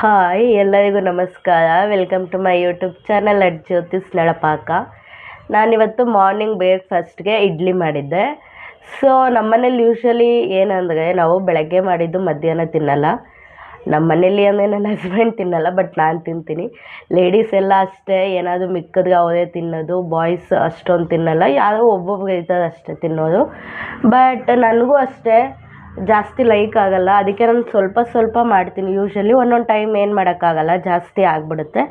Hi, ಎಲ್ಲರಿಗೂ ನಮಸ್ಕಾರ. Welcome to my YouTube channel at Jyothi's Nalapaka ನಾನಿವತ್ತು ಮಾರ್ನಿಂಗ್ ಬ್ರೇಕ್ಫಾಸ್ಟ್ಗೆ ಇಡ್ಲಿ ಮಾಡಿದ್ದೆ. ಸೊ ನಮ್ಮನೇಲಿ ಯೂಶ್ವಲಿ ಏನಂದರೆ, ನಾವು ಬೆಳಗ್ಗೆ ಮಾಡಿದ್ದು ಮಧ್ಯಾಹ್ನ ತಿನ್ನಲ್ಲ. ನಮ್ಮ ಮನೇಲಿ ಅಂದರೆ ನನ್ನ ಹಸ್ಬೆಂಡ್ ತಿನ್ನಲ್ಲ ಬಟ್ ನಾನು ತಿಂತೀನಿ. ಲೇಡೀಸ್ ಎಲ್ಲ ಅಷ್ಟೇ, ಏನಾದರೂ ಮಿಕ್ಕದ್ರೆ ಅವರೇ ತಿನ್ನೋದು ಬಾಯ್ಸ್ ಅಷ್ಟೊಂದು ತಿನ್ನಲ್ಲ. ಯಾರೋ ಒಬ್ಬೊಬ್ರು ಇರ್ತಾರೆ ಅಷ್ಟೇ ತಿನ್ನೋದು. ಬಟ್ ನನಗೂ ಅಷ್ಟೇ. ಜಾಸ್ತಿ ಲೈಕ್ ಆಗಲ್ಲ. ಅದಕ್ಕೆ ನಾನು ಸ್ವಲ್ಪ ಸ್ವಲ್ಪ ಮಾಡ್ತೀನಿ. ಯೂಶ್ವಲಿ ಒಂದೊಂದು ಟೈಮ್ ಏನು ಮಾಡೋಕ್ಕಾಗಲ್ಲ. ಜಾಸ್ತಿ ಆಗಿಬಿಡುತ್ತೆ.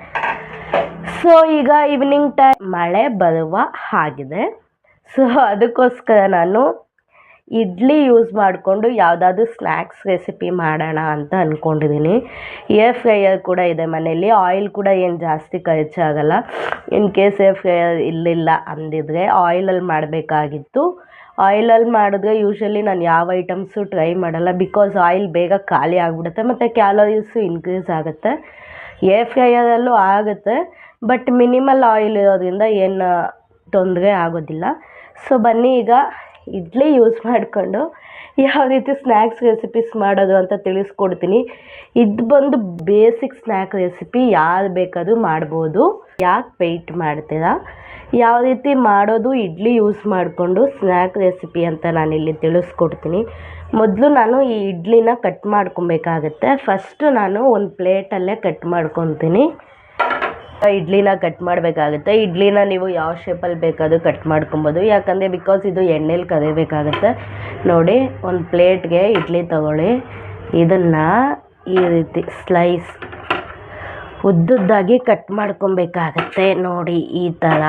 ಸೊ ಈಗ ಈವ್ನಿಂಗ್ ಟೈಮ್ ಮಳೆ ಬರುವ ಹಾಗಿದೆ. ಸೊ ಅದಕ್ಕೋಸ್ಕರ ನಾನು ಇಡ್ಲಿ ಯೂಸ್ ಮಾಡಿಕೊಂಡು ಯಾವುದಾದ್ರೂ ಸ್ನ್ಯಾಕ್ಸ್ ರೆಸಿಪಿ ಮಾಡೋಣ ಅಂತ ಅಂದ್ಕೊಂಡಿದ್ದೀನಿ ಏರ್ ಫ್ರೈಯರ್ ಕೂಡ ಇದೆ ಮನೆಯಲ್ಲಿ ಆಯಿಲ್ ಕೂಡ ಏನು ಜಾಸ್ತಿ ಖರ್ಚಾಗಲ್ಲ. ಇನ್ ಕೇಸ್ ಏರ್ ಫ್ರೈಯರ್ ಇಲ್ಲಿಲ್ಲ ಅಂದಿದ್ರೆ ಆಯಿಲಲ್ಲಿ ಮಾಡಬೇಕಾಗಿತ್ತು. ಆಯಿಲಲ್ಲಿ ಮಾಡಿದ್ರೆ ಯೂಶ್ವಲಿ ನಾನು ಯಾವ ಐಟಮ್ಸು ಟ್ರೈ ಮಾಡಲ್ಲ. ಬಿಕಾಸ್ ಆಯಿಲ್ ಬೇಗ ಖಾಲಿ ಆಗಿಬಿಡುತ್ತೆ ಮತ್ತು ಕ್ಯಾಲೋರೀಸು ಇನ್ಕ್ರೀಸ್ ಆಗುತ್ತೆ. ಏರ್ ಫ್ರೈಯರಲ್ಲೂ ಆಗುತ್ತೆ. ಬಟ್ ಮಿನಿಮಲ್ ಆಯಿಲ್ ಇರೋದ್ರಿಂದ ಏನು ತೊಂದರೆ ಆಗೋದಿಲ್ಲ. ಸೊ ಬನ್ನಿ ಈಗ ಇಡ್ಲಿ ಯೂಸ್ ಮಾಡಿಕೊಂಡು ಯಾವ ರೀತಿ ಸ್ನ್ಯಾಕ್ಸ್ ರೆಸಿಪೀಸ್ ಮಾಡೋದು ಅಂತ ತಿಳಿಸ್ಕೊಡ್ತೀನಿ. ಇದು ಬಂದು ಬೇಸಿಕ್ ಸ್ನ್ಯಾಕ್ ರೆಸಿಪಿ ಯಾರು ಬೇಕಾದರೂ ಮಾಡ್ಬೋದು. ಯಾಕೆ ವೆಯ್ಟ್ ಮಾಡ್ತೀರಾ? ಯಾವ ರೀತಿ ಮಾಡೋದು ಇಡ್ಲಿ ಯೂಸ್ ಮಾಡಿಕೊಂಡು ಸ್ನ್ಯಾಕ್ ರೆಸಿಪಿ ಅಂತ ನಾನಿಲ್ಲಿ ತಿಳಿಸ್ಕೊಡ್ತೀನಿ. ಮೊದಲು ನಾನು ಈ ಇಡ್ಲಿನ ಕಟ್ ಮಾಡ್ಕೊಬೇಕಾಗತ್ತೆ. ಫಸ್ಟು ನಾನು ಒಂದು ಪ್ಲೇಟಲ್ಲೇ ಕಟ್ ಮಾಡ್ಕೊತೀನಿ. ಇಡ್ಲಿನ ಕಟ್ ಮಾಡಬೇಕಾಗುತ್ತೆ. ಇಡ್ಲಿನ ನೀವು ಯಾವ ಶೇಪಲ್ಲಿ ಬೇಕಾದರೂ ಕಟ್ ಮಾಡ್ಕೊಬೋದು. ಯಾಕಂದರೆ ಬಿಕಾಸ್ ಇದು ಎಣ್ಣೆಲಿ ಕರಿಬೇಕಾಗುತ್ತೆ. ನೋಡಿ, ಒಂದು ಪ್ಲೇಟ್ಗೆ ಇಡ್ಲಿ ತಗೊಳ್ಳಿ. ಇದನ್ನು ಈ ರೀತಿ ಸ್ಲೈಸ್ ಉದ್ದುದ್ದಾಗಿ ಕಟ್ ಮಾಡ್ಕೊಬೇಕಾಗತ್ತೆ. ನೋಡಿ, ಈ ಥರ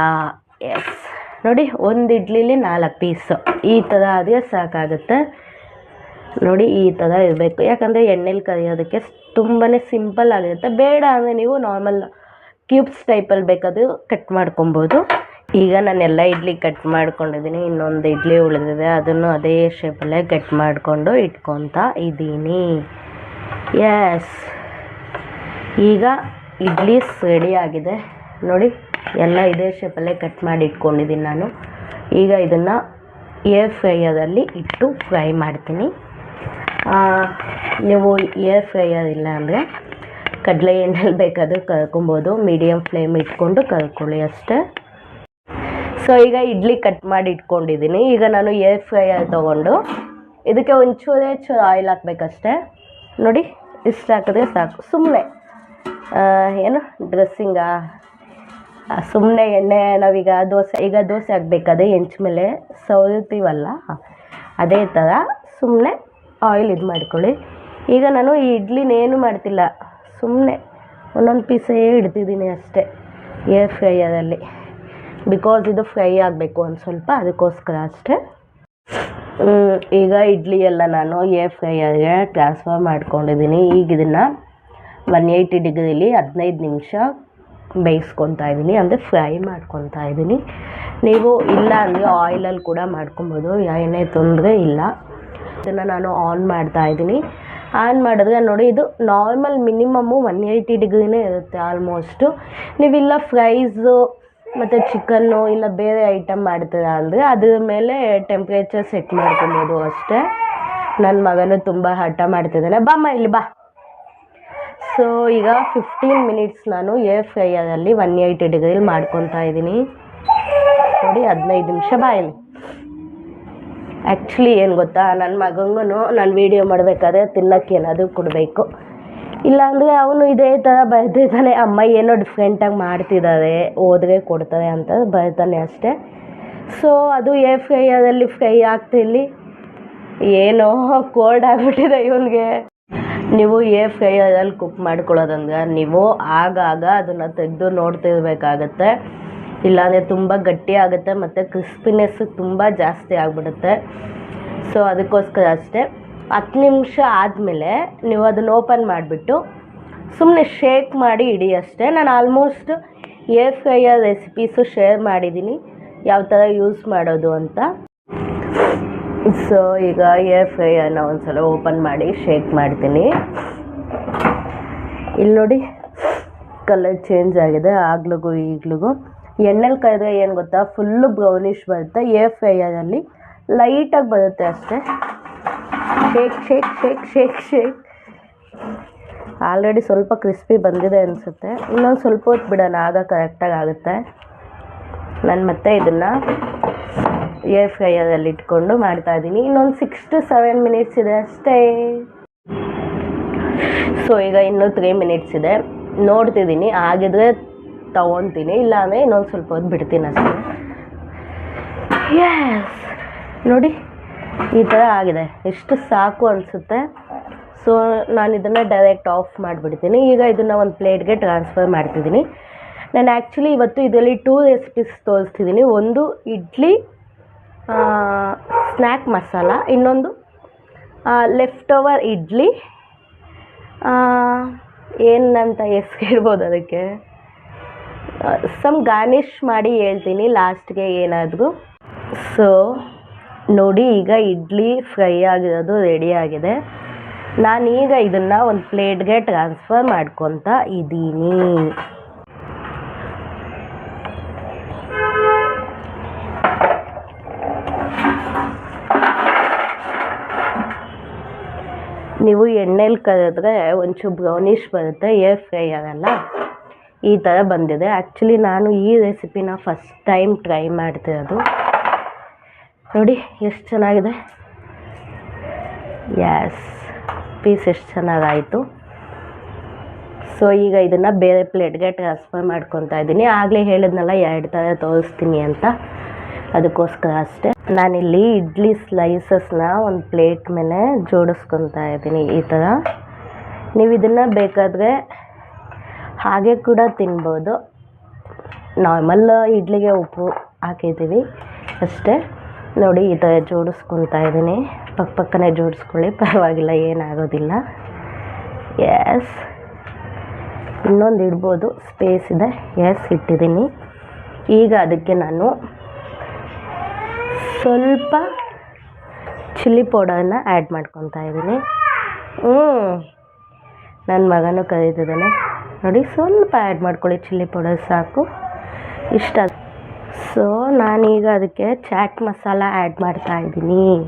ಎಸ್ ನೋಡಿ, ಒಂದು ಇಡ್ಲಿಲಿ ನಾಲ್ಕು ಪೀಸು ಈ ಥರ ಆದರೆ ಸಾಕಾಗುತ್ತೆ. ನೋಡಿ, ಈ ಥರ ಇರಬೇಕು. ಯಾಕಂದರೆ ಎಣ್ಣೆಲಿ ಕರಿಯೋದಕ್ಕೆ ತುಂಬಾ ಸಿಂಪಲ್ ಆಗಿರುತ್ತೆ. ಬೇಡ ಅಂದರೆ ನೀವು ನಾರ್ಮಲ್ ಕ್ಯೂಬ್ಸ್ ಟೈಪಲ್ಲಿ ಬೇಕಾದರೂ ಕಟ್ ಮಾಡ್ಕೊಬೋದು. ಈಗ ನಾನೆಲ್ಲ ಇಡ್ಲಿ ಕಟ್ ಮಾಡ್ಕೊಂಡಿದ್ದೀನಿ. ಇನ್ನೊಂದು ಇಡ್ಲಿ ಉಳಿದಿದೆ. ಅದನ್ನು ಅದೇ ಶೇಪಲ್ಲೇ ಕಟ್ ಮಾಡಿಕೊಂಡು ಇಟ್ಕೊತಾ ಇದ್ದೀನಿ. ಎಸ್ ಈಗ ಇಡ್ಲೀಸ್ ರೆಡಿ ಆಗಿದೆ. ನೋಡಿ, ಎಲ್ಲ ಇದೇ ಶೇಪಲ್ಲೇ ಕಟ್ ಮಾಡಿ ಇಟ್ಕೊಂಡಿದ್ದೀನಿ ನಾನು. ಈಗ ಇದನ್ನು ಏರ್ ಫ್ರೈಯರಲ್ಲಿ ಇಟ್ಟು ಫ್ರೈ ಮಾಡ್ತೀನಿ. ನೀವು ಏರ್ ಫ್ರೈಯರ್ ಇಲ್ಲ ಅಂದರೆ ಕಡಲೆ ಎಣ್ಣೆಲಿ ಬೇಕಾದರೂ ಕರ್ಕೊಬೋದು. ಮೀಡಿಯಮ್ ಫ್ಲೇಮ್ ಇಟ್ಕೊಂಡು ಕರ್ಕೊಳ್ಳಿ ಅಷ್ಟೇ. ಸೊ ಈಗ ಇಡ್ಲಿ ಕಟ್ ಮಾಡಿ ಇಟ್ಕೊಂಡಿದ್ದೀನಿ. ಈಗ ನಾನು ಏರ್ ಫ್ರೈಯರ್ ತೊಗೊಂಡು ಇದಕ್ಕೆ ಒಂಚೂರೇ ಚೂರು ಆಯಿಲ್ ಹಾಕ್ಬೇಕಷ್ಟೇ. ನೋಡಿ, ಇಷ್ಟು ಹಾಕಿದ್ರೆ ಸಾಕು. ಸುಮ್ಮನೆ ಏನು? ಡ್ರೆಸ್ಸಿಂಗಾ ಸುಮ್ಮನೆ ಎಣ್ಣೆ, ನಾವೀಗ ದೋಸೆ, ಈಗ ದೋಸೆ ಹಾಕ್ಬೇಕಾದ್ರೆ ಹೆಂಚ್ ಮೇಲೆ. ಸವರ್ತೀವಲ್ಲ ಅದೇ ಥರ ಸುಮ್ಮನೆ ಆಯಿಲ್ ಇದು ಮಾಡ್ಕೊಳ್ಳಿ. ಈಗ ನಾನು ಈ ಇಡ್ಲಿನೇನು ಮಾಡ್ತಿಲ್ಲ ಸುಮ್ಮನೆ ಒಂದೊಂದು ಪೀಸೇ ಇಡ್ತಿದ್ದೀನಿ ಅಷ್ಟೇ ಏರ್ ಫ್ರೈಯರಲ್ಲಿ ಬಿಕಾಸ್ ಇದು ಫ್ರೈ ಆಗಬೇಕು ಒಂದು ಸ್ವಲ್ಪ, ಅದಕ್ಕೋಸ್ಕರ ಅಷ್ಟೇ. ಈಗ ಇಡ್ಲಿ ಎಲ್ಲ ನಾನು ಏರ್ ಫ್ರೈಯರ್ಗೆ ಟ್ರಾನ್ಸ್ಫರ್ ಮಾಡ್ಕೊಂಡಿದ್ದೀನಿ. ಈಗ ಇದನ್ನು ಒನ್ ಏಯ್ಟಿ ಡಿಗ್ರಿಲಿ ಹದಿನೈದು ನಿಮಿಷ ಬೇಯಿಸ್ಕೊತಾ ಇದ್ದೀನಿ, ಅಂದರೆ ಫ್ರೈ ಮಾಡ್ಕೊತಾ ಇದ್ದೀನಿ. ನೀವು ಇಲ್ಲ ಅಂದರೆ ಆಯಿಲಲ್ಲಿ ಕೂಡ ಮಾಡ್ಕೊಬೋದು ಏನೇ ತೊಂದರೆ ಇಲ್ಲ. ಇದನ್ನು ನಾನು ಆನ್ ಮಾಡ್ತಾ ಇದ್ದೀನಿ. ಆನ್ ಮಾಡಿದ್ರೆ ನೋಡಿ, ಇದು ನಾರ್ಮಲ್ ಮಿನಿಮಮ್ಮು ಒನ್ ಏಯ್ಟಿ ಡಿಗ್ರಿನೇ ಇರುತ್ತೆ ಆಲ್ಮೋಸ್ಟು ನೀವಿಲ್ಲ ಫ್ರೈಸು ಮತ್ತು ಚಿಕನ್ನು ಇಲ್ಲ ಬೇರೆ ಐಟಮ್ ಮಾಡ್ತೀರಾ ಅಂದರೆ ಅದ್ರ ಮೇಲೆ ಟೆಂಪ್ರೇಚರ್ ಸೆಟ್ ಮಾಡ್ಕೊಬೋದು ಅಷ್ಟೇ. ನನ್ನ ಮಗನೂ ತುಂಬ ಹಠ ಮಾಡ್ತಿದ್ದಾನೆ. ಬಾಮ್ಮ ಇಲ್ಲಿ ಬಾ. ಸೊ ಈಗ ಫಿಫ್ಟೀನ್ ಮಿನಿಟ್ಸ್ ನಾನು ಏರ್ ಫ್ರೈಯರಲ್ಲಿ ಒನ್ ಏಯ್ಟಿ ಡಿಗ್ರಿಲಿ ಮಾಡ್ಕೊತಾ ಇದ್ದೀನಿ. ನೋಡಿ, ಹದಿನೈದು ನಿಮಿಷ ಬಾಯಲ್ಲಿ ಆ್ಯಕ್ಚುಲಿ ಏನು ಗೊತ್ತಾ? ನನ್ನ ಮಗಂಗೂ ನಾನು ವೀಡಿಯೋ ಮಾಡಬೇಕಾದ್ರೆ ತಿನ್ನೋಕ್ಕೆ ಏನಾದರೂ ಕೊಡಬೇಕು. ಇಲ್ಲಾಂದರೆ ಅವನು ಇದೇ ಥರ ಬರ್ತಿದ್ದಾನೆ ಅಮ್ಮ, ಏನೋ ಡಿಫ್ರೆಂಟಾಗಿ ಮಾಡ್ತಿದ್ದಾರೆ ಓದ್ರೆ ಕೊಡ್ತಾರೆ ಅಂತ ಬರ್ತಾನೆ ಅಷ್ಟೇ. ಸೊ ಅದು ಏರ್ ಫ್ರೈಯರಲ್ಲಿ ಫ್ರೈ ಆಗ್ತಿಲ್ಲಿ ಏನೋ ಕೋಲ್ಡ್ ಆಗಿಬಿಟ್ಟಿದೆ ಇವನಿಗೆ. ನೀವು ಏರ್ ಫ್ರೈಯರಲ್ಲಿ ಕುಕ್ ಮಾಡ್ಕೊಳ್ಳೋದಂದ್ರೆ ನೀವು ಆಗಾಗ ಅದನ್ನು ತೆಗೆದು ನೋಡ್ತಿರ್ಬೇಕಾಗತ್ತೆ. ಇಲ್ಲಾಂದರೆ ತುಂಬ ಗಟ್ಟಿ ಆಗುತ್ತೆ ಮತ್ತು ಕ್ರಿಸ್ಪಿನೆಸ್ ತುಂಬ ಜಾಸ್ತಿ ಆಗಿಬಿಡುತ್ತೆ. ಸೊ ಅದಕ್ಕೋಸ್ಕರ ಅಷ್ಟೇ, ಹತ್ತು ನಿಮಿಷ ಆದಮೇಲೆ ನೀವು ಅದನ್ನು ಓಪನ್ ಮಾಡಿಬಿಟ್ಟು ಸುಮ್ಮನೆ ಶೇಕ್ ಮಾಡಿ ಇಡಿ ಅಷ್ಟೇ. ನಾನು almost air fryer recipes share ಮಾಡಿದ್ದೀನಿ, ಯಾವ ಥರ ಯೂಸ್ ಮಾಡೋದು ಅಂತ. ಸೊ ಈಗ ಏರ್ ಒಂದು ಸಲ ಓಪನ್ ಮಾಡಿ ಶೇಕ್ ಮಾಡ್ತೀನಿ. ಇಲ್ಲಿ ನೋಡಿ ಕಲರ್ ಚೇಂಜ್ ಆಗಿದೆ, ಆಗ್ಲಿಗೂ ಈಗ್ಲಿಗೂ. ಎಣ್ಣೆಲಿ ಕರೆದ್ರೆ ಏನು ಗೊತ್ತಾ? ಫುಲ್ಲು ಬ್ರೌನಿಷ್ ಬರುತ್ತೆ. ಏರ್ ಫ್ರೈಯರಲ್ಲಿ ಲೈಟಾಗಿ ಬರುತ್ತೆ ಅಷ್ಟೇ. Shake shake shake shake shake already ಸ್ವಲ್ಪ ಕ್ರಿಸ್ಪಿ ಬಂದಿದೆ ಅನಿಸುತ್ತೆ. ಇನ್ನೊಂದು ಸ್ವಲ್ಪ ಹೊತ್ತು ಬಿಡೋಣ, ಆಗ ಕರೆಕ್ಟಾಗಿ ಆಗುತ್ತೆ. ನಾನು ಮತ್ತೆ ಇದನ್ನು ಏರ್ ಫ್ರೈಯರಲ್ಲಿ ಇಟ್ಕೊಂಡು ಮಾಡ್ತಾ ಇದ್ದೀನಿ. ಇನ್ನೊಂದು ಸಿಕ್ಸ್ ಟು ಸೆವೆನ್ ಮಿನಿಟ್ಸ್ ಇದೆ ಅಷ್ಟೇ. ಸೊ ಈಗ ಇನ್ನೂ ತ್ರೀ ಮಿನಿಟ್ಸ್ ಇದೆ. ನೋಡ್ತಿದ್ದೀನಿ. ಆಗಿದ್ರೆ ತಗೊತೀನಿ ಇಲ್ಲಾಂದರೆ ಇನ್ನೊಂದು ಸ್ವಲ್ಪ ಹೊತ್ತು ಬಿಡ್ತೀನಿ ಅಷ್ಟೇ. ಎಸ್ ನೋಡಿ, ಈ ಥರ ಆಗಿದೆ. ಎಷ್ಟು ಸಾಕು ಅನಿಸುತ್ತೆ. ಸೊ ನಾನು ಇದನ್ನು ಡೈರೆಕ್ಟ್ ಆಫ್ ಮಾಡಿಬಿಡ್ತೀನಿ. ಈಗ ಇದನ್ನು ಒಂದು ಪ್ಲೇಟ್ಗೆ ಟ್ರಾನ್ಸ್ಫರ್ ಮಾಡ್ತಿದ್ದೀನಿ. ನಾನು ಆ್ಯಕ್ಚುಲಿ ಇವತ್ತು ಇದರಲ್ಲಿ ಟೂ ರೆಸಿಪೀಸ್ ತೋರಿಸ್ತಿದ್ದೀನಿ. ಒಂದು ಇಡ್ಲಿ ಸ್ನ್ಯಾಕ್ ಮಸಾಲ ಇನ್ನೊಂದು ಲೆಫ್ಟ್ ಓವರ್ ಇಡ್ಲಿ ಏನಂತ ಹೆಸ್ರು ಹೇಳ್ಬೋದು ಅದಕ್ಕೆ. ಸಮ್ ಗಾರ್ನಿಷ್ ಮಾಡಿ ಹೇಳ್ತೀನಿ ಲಾಸ್ಟ್ಗೆ ಏನಾದರೂ. ಸೊ ನೋಡಿ ಈಗ ಇಡ್ಲಿ ಫ್ರೈ ಆಗಿರೋದು ರೆಡಿ ಆಗಿದೆ. ನಾನೀಗ ಇದನ್ನು ಒಂದು ಪ್ಲೇಟ್ಗೆ ಟ್ರಾನ್ಸ್ಫರ್ ಮಾಡ್ಕೊತಾ ಇದ್ದೀನಿ ನೀವು ಎಣ್ಣೆಲಿ ಕರೆದ್ರೆ ಒಂಚೂರು ಬ್ರೌನಿಷ್ ಬರುತ್ತೆ ಏರ್ ಫ್ರೈ ಆಗಲ್ಲ ಈ ಥರ ಬಂದಿದೆ. ಆ್ಯಕ್ಚುಲಿ ನಾನು ಈ ರೆಸಿಪಿನ ಫಸ್ಟ್ ಟೈಮ್ ಟ್ರೈ ಮಾಡ್ತಿರೋದು. ನೋಡಿ ಎಷ್ಟು ಚೆನ್ನಾಗಿದೆ. ಎಸ್ ಪೀಸ್ ಎಷ್ಟು ಚೆನ್ನಾಗಾಯಿತು. ಸೊ ಈಗ ಇದನ್ನು ಬೇರೆ ಪ್ಲೇಟ್ಗೆ ಟ್ರಾನ್ಸ್ಫರ್ ಮಾಡ್ಕೊತಾ ಇದ್ದೀನಿ ಆಗಲೇ ಹೇಳಿದ್ನಲ್ಲ ಎರಡು ಥರ ತೋರಿಸ್ತೀನಿ ಅಂತ. ಅದಕ್ಕೋಸ್ಕರ ಅಷ್ಟೇ. ನಾನಿಲ್ಲಿ ಇಡ್ಲಿ ಸ್ಲೈಸಸ್ನ ಒಂದು ಪ್ಲೇಟ್ ಮೇಲೆ ಜೋಡಿಸ್ಕೊತಾ ಇದ್ದೀನಿ ಈ ಥರ ನೀವು ಇದನ್ನು ಬೇಕಾದರೆ ಹಾಗೆ ಕೂಡ ತಿನ್ಬೋದು. ನಾರ್ಮಲ್ ಇಡ್ಲಿಗೆ ಉಪ್ಪು ಹಾಕಿದ್ದೀವಿ ಅಷ್ಟೇ. ನೋಡಿ ಈ ಥರ ಜೋಡಿಸ್ಕೊತಾ ಇದ್ದೀನಿ. ಪಕ್ಕ ಪಕ್ಕನೇ ಜೋಡಿಸ್ಕೊಳ್ಳಿ, ಪರವಾಗಿಲ್ಲ, ಏನಾಗೋದಿಲ್ಲ. ಎಸ್ ಇನ್ನೊಂದು ಇಡ್ಬೋದು. ಸ್ಪೇಸ್ ಇದೆ. ಎಸ್ ಇಟ್ಟಿದ್ದೀನಿ. ಈಗ ಅದಕ್ಕೆ ನಾನು ಸ್ವಲ್ಪ ಚಿಲ್ಲಿ ಪೌಡರನ್ನ ಆ್ಯಡ್ ಮಾಡ್ಕೊತಾ ಇದ್ದೀನಿ. ಹ್ಞೂ ನನ್ನ ಮಗನೂ ಕರೀತಿದ್ದಾನೆ ನೋಡಿ, ಸ್ವಲ್ಪ ಆ್ಯಡ್ ಮಾಡ್ಕೊಳ್ಳಿ ಚಿಲ್ಲಿ ಪೌಡರ್ ಸಾಕು. ಇಷ್ಟ. ಸೊ, ನಾನೀಗ ಅದಕ್ಕೆ ಚಾಟ್ ಮಸಾಲ ಆ್ಯಡ್ ಮಾಡ್ತಾ ಇದ್ದೀನಿ.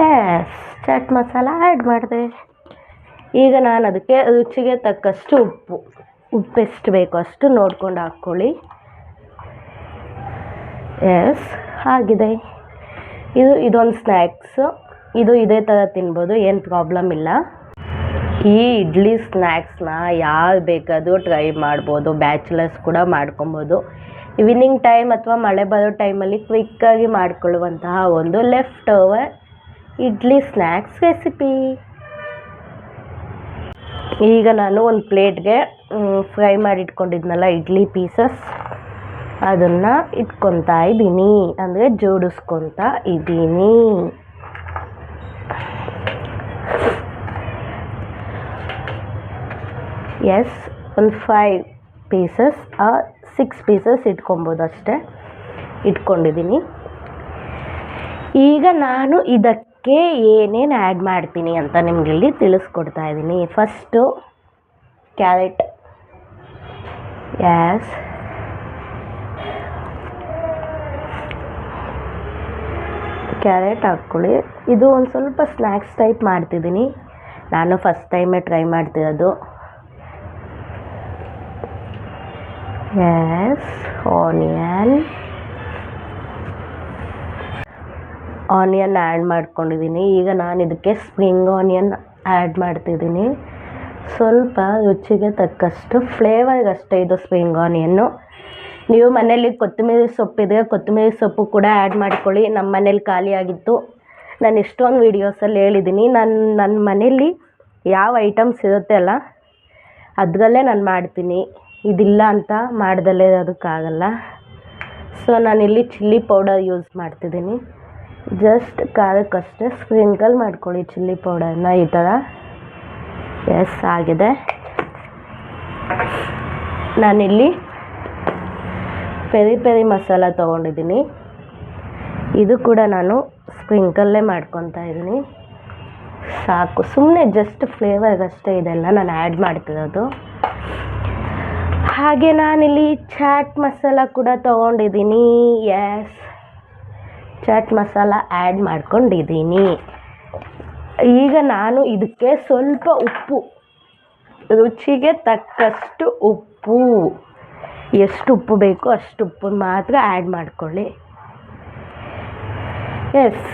ಎಸ್ ಚಾಟ್ ಮಸಾಲ ಆ್ಯಡ್ ಮಾಡಿದೆ. ಈಗ ನಾನು ಅದಕ್ಕೆ ರುಚಿಗೆ ತಕ್ಕಷ್ಟು ಉಪ್ಪು ಉಪ್ಪು ಎಷ್ಟು ಬೇಕೋ ಅಷ್ಟು ನೋಡ್ಕೊಂಡು ಹಾಕ್ಕೊಳ್ಳಿ. ಎಸ್, ಆಗಿದೆ. ಇದು ಇದೊಂದು ಸ್ನ್ಯಾಕ್ಸು ಇದು ಇದೇ ಥರ ತಿನ್ಬೋದು, ಏನು ಪ್ರಾಬ್ಲಮ್ ಇಲ್ಲ. ಈ ಇಡ್ಲಿ ಸ್ನ್ಯಾಕ್ಸ್ನ ಯಾರು ಬೇಕಾದರೂ ಟ್ರೈ ಮಾಡ್ಬೋದು, ಬ್ಯಾಚುಲರ್ಸ್ ಕೂಡ ಮಾಡ್ಕೊಬೋದು. ಈವ್ನಿಂಗ್ ಟೈಮ್ ಅಥವಾ ಮಳೆ ಬರೋ ಟೈಮಲ್ಲಿ ಕ್ವಿಕ್ಕಾಗಿ ಮಾಡಿಕೊಳ್ಳುವಂತಹ ಒಂದು leftover idli snacks recipe ಈಗ ನಾನು ಒಂದು ಪ್ಲೇಟ್ಗೆ ಫ್ರೈ ಮಾಡಿ ಇಟ್ಕೊಂಡಿದ್ನಲ್ಲ ಇಡ್ಲಿ ಪೀಸಸ್ ಅದನ್ನು ಇಟ್ಕೊತಾ ಇದ್ದೀನಿ. ಅಂದರೆ ಜೋಡಿಸ್ಕೊತಾ ಇದ್ದೀನಿ. ಎಸ್ ಒಂದು ಫೈವ್ ಪೀಸಸ್ ಆ ಸಿಕ್ಸ್ ಪೀಸಸ್ ಇಟ್ಕೊಬೋದು ಅಷ್ಟೇ. ಇಟ್ಕೊಂಡಿದ್ದೀನಿ. ಈಗ ನಾನು ಇದಕ್ಕೆ ಏನೇನು ಆ್ಯಡ್ ಮಾಡ್ತೀನಿ ಅಂತ ನಿಮ್ಗೆ ಇಲ್ಲಿ ತಿಳಿಸ್ಕೊಡ್ತಾ ಇದ್ದೀನಿ. ಫಸ್ಟು ಕ್ಯಾರೆಟ್ ಎಸ್ ಕ್ಯಾರೆಟ್ ಹಾಕ್ಕೊಳ್ಳಿ. ಇದು ಒಂದು ಸ್ವಲ್ಪ ಸ್ನ್ಯಾಕ್ಸ್ ಟೈಪ್ ಮಾಡ್ತಿದ್ದೀನಿ. ನಾನು ಫಸ್ಟ್ ಟೈಮೇ ಟ್ರೈ ಮಾಡ್ತಿರೋದು. ಎಸ್ ಆನಿಯನ್ ಆನಿಯನ್ ಆ್ಯಡ್ ಮಾಡ್ಕೊಂಡಿದ್ದೀನಿ. ಈಗ ನಾನು ಇದಕ್ಕೆ ಸ್ಪ್ರಿಂಗ್ ಆನಿಯನ್ ಆ್ಯಡ್ ಮಾಡ್ತಿದ್ದೀನಿ. ಸ್ವಲ್ಪ ರುಚಿಗೆ ತಕ್ಕಷ್ಟು ಫ್ಲೇವರ್ಗಷ್ಟೇ ಇದು ಸ್ಪ್ರಿಂಗ್ ಆನಿಯನ್ನು ನೀವು ಮನೇಲಿ ಕೊತ್ತಂಬರಿ ಸೊಪ್ಪಿದ್ರೆ ಕೊತ್ತಂಬರಿ ಸೊಪ್ಪು ಕೂಡ ಆ್ಯಡ್ ಮಾಡ್ಕೊಳ್ಳಿ. ನಮ್ಮ ಮನೇಲಿ ಖಾಲಿಯಾಗಿತ್ತು ನಾನು ಎಷ್ಟೊಂದು ವೀಡಿಯೋಸಲ್ಲಿ ಹೇಳಿದ್ದೀನಿ ನಾನು ನನ್ನ ಮನೇಲಿ ಯಾವ ಐಟಮ್ಸ್ ಇರುತ್ತೆ ಅಲ್ಲ, ಅದರಲ್ಲೇ ನಾನು ಮಾಡ್ತೀನಿ. ಇದಿಲ್ಲ ಅಂತ ಮಾಡ್ದಲೇ ಅದಕ್ಕಾಗಲ್ಲ ಸೊ ನಾನಿಲ್ಲಿ ಚಿಲ್ಲಿ ಪೌಡರ್ ಯೂಸ್ ಮಾಡ್ತಿದ್ದೀನಿ ಜಸ್ಟ್ ಖಾರಕ್ಕಷ್ಟೇ ಸ್ಪ್ರಿಂಕಲ್ ಮಾಡ್ಕೊಳ್ಳಿ ಚಿಲ್ಲಿ ಪೌಡರ್ನ ಈ ಥರ ಎಸ್ ಆಗಿದೆ. ನಾನಿಲ್ಲಿ ಪೆರಿ ಪೆರಿ ಮಸಾಲ ತೊಗೊಂಡಿದ್ದೀನಿ. ಇದು ಕೂಡ ನಾನು ಸ್ಪ್ರಿಂಕಲ್ಲೇ ಮಾಡ್ಕೊತಾ ಇದ್ದೀನಿ. ಸಾಕು. ಸುಮ್ಮನೆ ಜಸ್ಟ್ ಫ್ಲೇವರ್ಗಷ್ಟೇ ಇದೆಲ್ಲ ನಾನು ಆ್ಯಡ್ ಮಾಡ್ತಿರೋದು. ಹಾಗೆ ನಾನಿಲ್ಲಿ ಚಾಟ್ ಮಸಾಲ ಕೂಡ ತೊಗೊಂಡಿದ್ದೀನಿ. ಎಸ್ ಚಾಟ್ ಮಸಾಲ ಆ್ಯಡ್ ಮಾಡ್ಕೊಂಡಿದ್ದೀನಿ. ಈಗ ನಾನು ಇದಕ್ಕೆ ಸ್ವಲ್ಪ ಉಪ್ಪು, ರುಚಿಗೆ ತಕ್ಕಷ್ಟು ಉಪ್ಪು. ಎಷ್ಟು ಉಪ್ಪು ಬೇಕೋ ಅಷ್ಟು ಉಪ್ಪು ಮಾತ್ರ ಆ್ಯಡ್ ಮಾಡ್ಕೊಳ್ಳಿ. ಎಸ್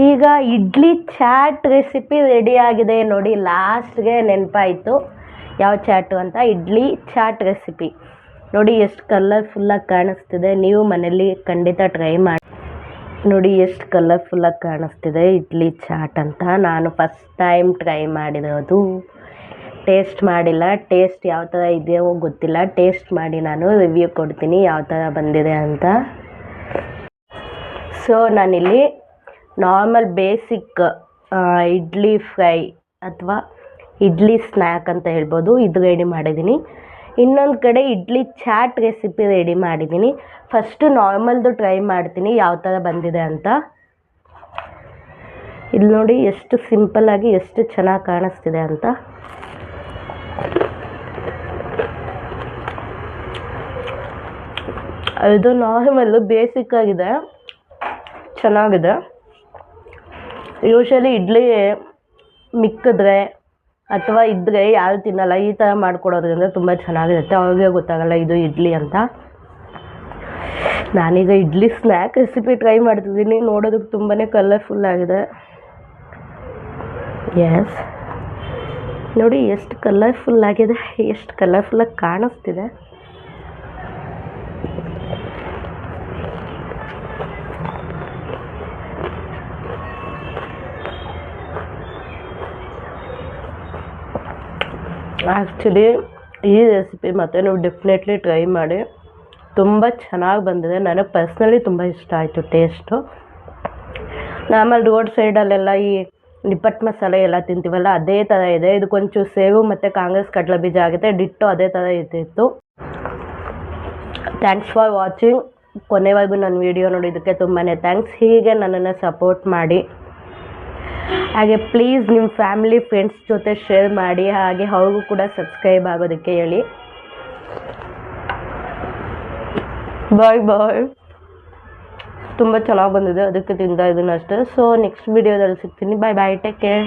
ಈಗ ಇಡ್ಲಿ ಚಾಟ್ ರೆಸಿಪಿ ರೆಡಿ ಆಗಿದೆ ನೋಡಿ ಲಾಸ್ಟ್ಗೆ ನೆನಪಾಯಿತು ಯಾವ ಚಾಟು ಅಂತ. ಇಡ್ಲಿ ಚಾಟ್ ರೆಸಿಪಿ ನೋಡಿ, ಎಷ್ಟು ಕಲರ್ಫುಲ್ಲಾಗಿ ಕಾಣಿಸ್ತಿದೆ. ನೀವು ಮನೇಲಿ ಖಂಡಿತ ಟ್ರೈ ಮಾಡಿ. ನೋಡಿ, ಎಷ್ಟು ಕಲರ್ಫುಲ್ಲಾಗಿ ಕಾಣಿಸ್ತಿದೆ ಇಡ್ಲಿ ಚಾಟ್ ಅಂತ. ನಾನು ಫಸ್ಟ್ ಟೈಮ್ ಟ್ರೈ ಮಾಡಿರೋದು. ಟೇಸ್ಟ್ ಮಾಡಿಲ್ಲ. ಟೇಸ್ಟ್ ಯಾವ ಥರ ಇದೆಯೋ ಗೊತ್ತಿಲ್ಲ. ಟೇಸ್ಟ್ ಮಾಡಿ ನಾನು ರಿವ್ಯೂ ಕೊಡ್ತೀನಿ ಯಾವ ಥರ ಬಂದಿದೆ ಅಂತ. ಸೊ ನಾನಿಲ್ಲಿ ನಾರ್ಮಲ್ ಬೇಸಿಕ್ ಇಡ್ಲಿ ಫ್ರೈ ಅಥವಾ ಇಡ್ಲಿ ಸ್ನ್ಯಾಕ್ ಅಂತ ಹೇಳ್ಬೋದು. ಇದು ರೆಡಿ ಮಾಡಿದ್ದೀನಿ. ಇನ್ನೊಂದು ಕಡೆ ಇಡ್ಲಿ ಚಾಟ್ ರೆಸಿಪಿ ರೆಡಿ ಮಾಡಿದ್ದೀನಿ. ಫಸ್ಟು ನಾರ್ಮಲ್ದು ಟ್ರೈ ಮಾಡ್ತೀನಿ ಯಾವ ಥರ ಬಂದಿದೆ ಅಂತ. ಇಲ್ಲಿ ನೋಡಿ ಎಷ್ಟು ಸಿಂಪಲ್ಲಾಗಿ ಎಷ್ಟು ಚೆನ್ನಾಗಿ ಕಾಣಿಸ್ತಿದೆ ಅಂತ. ಇದು ನಾರ್ಮಲ್ ಬೇಸಿಕ್ ಆಗಿದೆ. ಚೆನ್ನಾಗಿದೆ. ಯೂಶಲಿ ಇಡ್ಲಿ ಮಿಕ್ಕಿದ್ರೆ ಅಥವಾ ಇದ್ದರೆ ಯಾರು ತಿನ್ನಲ್ಲ, ಈ ಥರ ಮಾಡ್ಕೊಡೋದ್ರಿಂದ ತುಂಬ ಚೆನ್ನಾಗಿರುತ್ತೆ. ಅವ್ರಿಗೆ ಗೊತ್ತಾಗಲ್ಲ ಇದು ಇಡ್ಲಿ ಅಂತ. ನಾನೀಗ ಇಡ್ಲಿ ಸ್ನ್ಯಾಕ್ ರೆಸಿಪಿ ಟ್ರೈ ಮಾಡ್ತಿದ್ದೀನಿ. ನೋಡೋದಕ್ಕೆ ತುಂಬಾ ಕಲರ್ಫುಲ್ ಆಗಿದೆ. ಎಸ್ ನೋಡಿ ಎಷ್ಟು ಕಲರ್ಫುಲ್ ಆಗಿದೆ, ಎಷ್ಟು ಕಲರ್ಫುಲ್ಲಾಗಿ ಕಾಣಿಸ್ತಿದೆ. ಆ್ಯಕ್ಚುಲಿ ಈ ರೆಸಿಪಿ ಮತ್ತು ನೀವು ಡೆಫಿನೆಟ್ಲಿ ಟ್ರೈ ಮಾಡಿ. ತುಂಬ ಚೆನ್ನಾಗಿ ಬಂದಿದೆ. ನನಗೆ ಪರ್ಸ್ನಲಿ ತುಂಬ ಇಷ್ಟ ಆಯಿತು ಟೇಸ್ಟು ಆಮೇಲೆ ರೋಡ್ ಸೈಡಲ್ಲೆಲ್ಲ ಈ ನಿಪ್ಪಟ್ಟು ಮಸಾಲೆ ಎಲ್ಲ ತಿಂತೀವಲ್ಲ, ಅದೇ ಥರ ಇದೆ. ಇದು ಇದಕ್ಕೊಂಚೂರು ಸೇವು ಮತ್ತು ಕಾಂಗ್ರೆಸ್ ಕಡಲೆ ಬೀಜ ಆಗುತ್ತೆ. ಡಿಟ್ಟು ಅದೇ ಥರ ಇದ್ದಿತ್ತು ಥ್ಯಾಂಕ್ಸ್ ಫಾರ್ ವಾಚಿಂಗ್ ಕೊನೆವರೆಗೂ ನನ್ನ ವಿಡಿಯೋ ನೋಡಿದ್ದಕ್ಕೆ ತುಂಬಾ ಥ್ಯಾಂಕ್ಸ್ ಹೀಗೆ ನನ್ನನ್ನು ಸಪೋರ್ಟ್ ಮಾಡಿ. ಹಾಗೆ ಪ್ಲೀಸ್ ನಿಮ್ಮ ಫ್ಯಾಮಿಲಿ ಫ್ರೆಂಡ್ಸ್ ಜೊತೆ ಶೇರ್ ಮಾಡಿ. ಹಾಗೆ ಅವ್ರಿಗೂ ಕೂಡ ಸಬ್ಸ್ಕ್ರೈಬ್ ಆಗೋದಕ್ಕೆ ಹೇಳಿ. ಬಾಯ್ ಬಾಯ್ ತುಂಬ ಚೆನ್ನಾಗಿ ಬಂದಿದೆ. ಅದಕ್ಕೆ ತಿಂತಾ ಇದ್ದೀನಿ ಅಷ್ಟೇ ಸೊ ನೆಕ್ಸ್ಟ್ ವಿಡಿಯೋದಲ್ಲಿ ಸಿಗ್ತೀನಿ. ಬಾಯ್ ಬಾಯ್ ಟೇಕ್ ಕೇರ್